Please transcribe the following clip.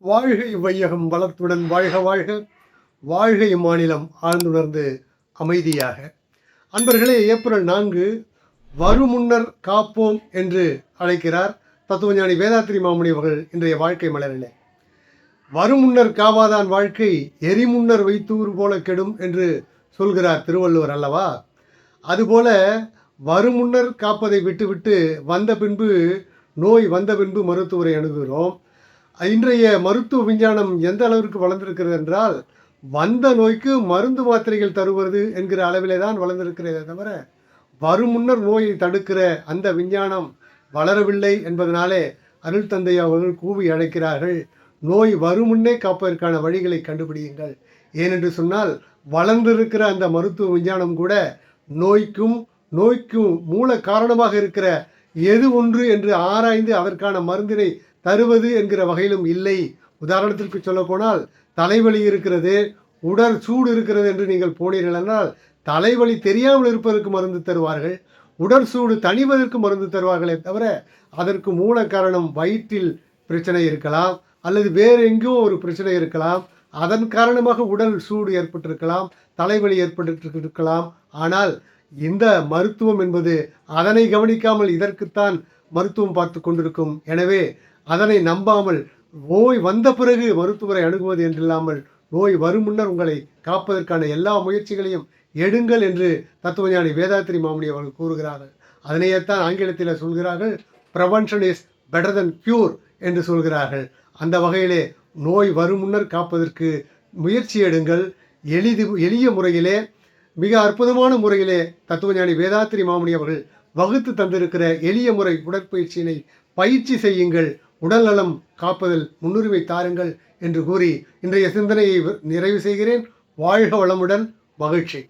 வாழ்கை இவ்வையகம் வளத்துடன் வாழ்க வாழ்க. வாழ்கை இம்மாநிலம் ஆழ்ந்துணர்ந்து அமைதியாக. அன்பர்களே ஏப்ரல் நான்கு வருமுன்னர் காப்போம் என்று அழைக்கிறார் தத்துவஞானி வேதாத்திரி மாமுனி அவர்கள் இன்றைய வாழ்க்கை மலரிலே. வருமுன்னர் காவாதான் வாழ்க்கை எரிமுன்னர் வைத்தூர் போல கெடும் என்று சொல்கிறார் திருவள்ளுவர் அல்லவா? அதுபோல வருமுன்னர் காப்பதை விட்டுவிட்டு வந்த பின்பு நோய் வந்த பின்பு மருத்துவரை அணுகுகிறோம். இன்றைய மருத்துவ விஞ்ஞானம் எந்த அளவிற்கு வளர்ந்திருக்கிறது என்றால் வந்த நோய்க்கு மருந்து மாத்திரைகள் தருவது என்கிற அளவிலே தான் வளர்ந்திருக்கிறதே தவிர வரும் முன்னர் நோயை தடுக்கிற அந்த விஞ்ஞானம் வளரவில்லை என்பதனாலே அருள் தந்தை அவர்கள் கூவி அழைக்கிறார்கள் நோய் வரும் முன்னே காப்பதற்கான வழிகளை கண்டுபிடியுங்கள். ஏனென்று சொன்னால் வளர்ந்திருக்கிற அந்த மருத்துவ விஞ்ஞானம் கூட நோய்க்கும் நோய்க்கும் மூல காரணமாக இருக்கிற எது ஒன்று என்று ஆராய்ந்து அதற்கான மருந்தினை தருவது என்கிற வகையிலும் இல்லை. உதாரணத்திற்கு சொல்லப்போனால் தலைவலி இருக்கிறது உடல் சூடு இருக்கிறது என்று நீங்கள் போனீர்கள் என்றால் தலைவலி தெரியாமல் இருப்பதற்கு மருந்து தருவார்கள் உடல் சூடு தணிவதற்கு மருந்து தருவார்களே தவிர அதற்கு மூல காரணம் வயிற்றில் பிரச்சனை இருக்கலாம் அல்லது வேறு எங்கேயோ ஒரு பிரச்சனை இருக்கலாம் அதன் காரணமாக உடல் சூடு ஏற்பட்டிருக்கலாம் தலைவலி ஏற்பட்டு இருக்கலாம் ஆனால் இந்த மருத்துவம் என்பது அதனை கவனிக்காமல் இதற்குத்தான் மருத்துவம் பார்த்து கொண்டிருக்கும். எனவே அதனை நம்பாமல் நோய் வந்த பிறகு மருத்துவரை அணுகுவது என்றில்லாமல் நோய் வரும் முன்னர் உங்களை காப்பதற்கான எல்லா முயற்சிகளையும் எடுங்கள் என்று தத்துவஞானி வேதாத்திரி மாமணி அவர்கள் கூறுகிறார்கள் அதனையேத்தான் ஆங்கிலத்தில் சொல்கிறார்கள் prevention is better than cure என்று சொல்கிறார்கள். அந்த வகையிலே நோய் வரும் முன்னர் காப்பதற்கு முயற்சி எடுங்கள். எளிது எளிய முறையிலே மிக அற்புதமான முறையிலே தத்துவஞானி வேதாத்திரி மாமணி அவர்கள் வகுத்து தந்திருக்கிற எளிய முறை உடற்பயிற்சியினை பயிற்சி செய்யுங்கள். உடல்நலம் காப்பதில் முன்னுரிமை தாருங்கள் என்று கூறி இன்றைய சிந்தனையை நிறைவு செய்கிறேன். வாழ்க வளமுடன். மகிழ்ச்சி.